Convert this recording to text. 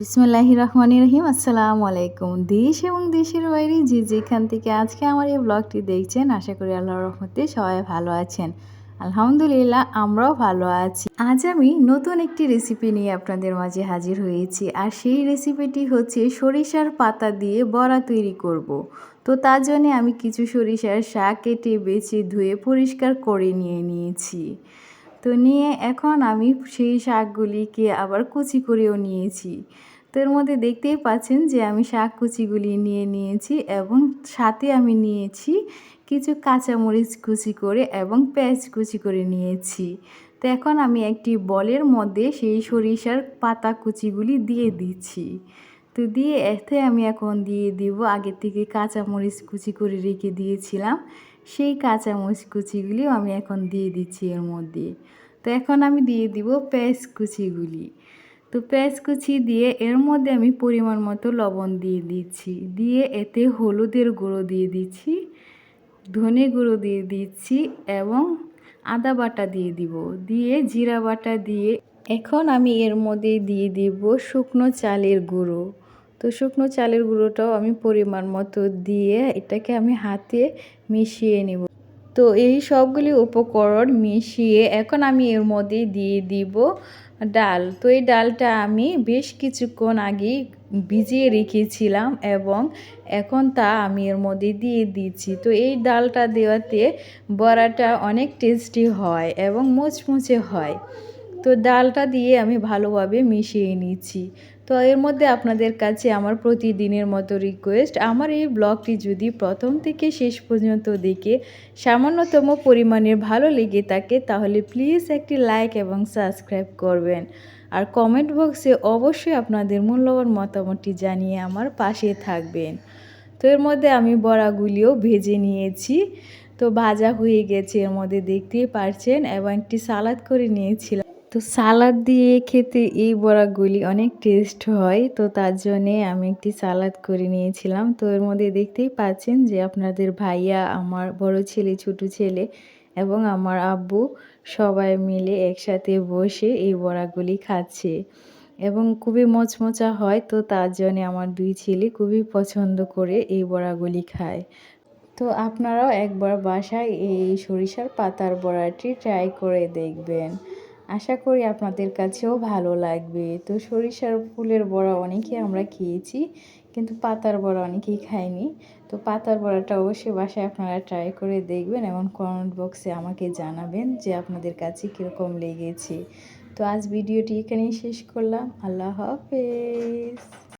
বিসমুল্লাহি রহমান রহিম। আসসালামু আলাইকুম। দেশ এবং দেশের বাইরে যে যেখান থেকে আজকে আমার এই ব্লগটি দেখছেন, আশা করি আল্লাহর রহমতে সবাই ভালো আছেন। আলহামদুলিল্লাহ, আমরাও ভালো আছি। আজ আমি নতুন একটি রেসিপি নিয়ে আপনাদের মাঝে হাজির হয়েছি আর সেই রেসিপিটি হচ্ছে সরিষার পাতা দিয়ে বড়া তৈরি করব। তো তার জন্য আমি কিছু সরিষার শাক কেটে বেছে ধুয়ে পরিষ্কার করে নিয়ে নিয়েছি। তো নিয়ে এখন আমি সেই শাকগুলিকে আবার কুচি করেও নিয়েছি। তো এর মধ্যে দেখতেই পাচ্ছেন যে আমি শাক কুচিগুলি নিয়ে নিয়েছি এবং সাথে আমি নিয়েছি কিছু কাঁচামরিচ কুচি করে এবং পেঁয়াজ কুচি করে নিয়েছি। তো এখন আমি একটি বলের মধ্যে সেই সরিষার পাতা কুচিগুলি দিয়ে দিচ্ছি। তো দিয়ে এতে আমি এখন দিয়ে দিব। আগে থেকে কাঁচামরিচ কুচি করে রেখে দিয়েছিলাম। সেই কাঁচামরিচ কুচিগুলিও আমি এখন দিয়ে দিচ্ছি এর মধ্যে। তো এখন আমি দিয়ে দিব পেঁয়াজ কুচিগুলি। তো পেঁয়াজ কুচি দিয়ে এর মধ্যে আমি পরিমাণ মতো লবণ দিয়ে দিচ্ছি। দিয়ে এতে হলুদের গুঁড়ো দিয়ে দিচ্ছি, ধনে গুঁড়ো দিয়ে দিচ্ছি এবং আদা বাটা দিয়ে দিব। দিয়ে জিরা বাটা দিয়ে এখন আমি এর মধ্যে দিয়ে দিব শুকনো চালের গুঁড়ো। তো শুকনো চালের গুঁড়োটাও আমি পরিমাণ মতো দিয়ে এটাকে আমি হাতে মিশিয়ে নেব। তো এই সবগুলি উপকরণ মিশিয়ে এখন আমি এর মধ্যে দিয়ে দিব ডাল। তো এই ডালটা আমি বেশ কিছুক্ষণ আগে ভিজিয়ে রেখেছিলাম এবং এখন তা আমি এর মধ্যে দিয়ে দিচ্ছি। তো এই ডালটা দেওয়াতে বড়াটা অনেক টেস্টি হয় এবং মুচমুচে হয়। তো ডালটা দিয়ে আমি ভালোভাবে মিশিয়ে নিচ্ছি। তো এর মধ্যে আপনাদের কাছে আমার প্রতিদিনের মতো রিকোয়েস্ট আমার এই ব্লগটি যদি প্রথম থেকে শেষ পর্যন্ত দেখে সামান্যতম পরিমাণের ভালো লেগে থাকে, তাহলে প্লিজ একটি লাইক এবং সাবস্ক্রাইব করবেন। আর কমেন্ট বক্সে অবশ্যই আপনাদের মূল্যবান মতামতটি জানিয়ে আমার পাশে থাকবেন। তো এর মধ্যে আমি বড়াগুলিও ভেজে নিয়েছি। তো ভাজা হয়ে গেছে, এর মধ্যে দেখতেই পারছেন, এবং একটি সালাদ করে নিয়েছিলাম। তো সালাদ দিয়ে খেতে এই বড়াগুলি অনেক টেস্ট হয়, তো তার জন্যে আমি একটি সালাদ করে নিয়েছিলাম। তো এর মধ্যে দেখতেই পাচ্ছেন যে আপনাদের ভাইয়া, আমার বড় ছেলে, ছোট ছেলে এবং আমার আব্বু সবাই মিলে একসাথে বসে এই বড়াগুলি খাচ্ছে এবং খুবই মচমচা হয়, তো তার জন্যে আমার দুই ছেলে খুবই পছন্দ করে এই বড়াগুলি খায়। তো আপনারাও একবার বাসায় এই সরিষার পাতার বড়াটি ট্রাই করে দেখবেন। আশা করি আপনাদের কাছেও ভালো লাগবে। তো সরিষার ফুলের বড়া অনেকে আমরা খেয়েছি, কিন্তু পাতার বড়া অনেকেই খাইনি তো পাতার বড়াটা অবশ্যই বাসায় আপনারা ট্রাই করে দেখবেন এবং কমেন্ট বক্সে আমাকে জানাবেন যে আপনাদের কাছে কীরকম লেগেছে। তো আজ ভিডিওটি এখানেই শেষ করলাম। আল্লাহ হাফেজ।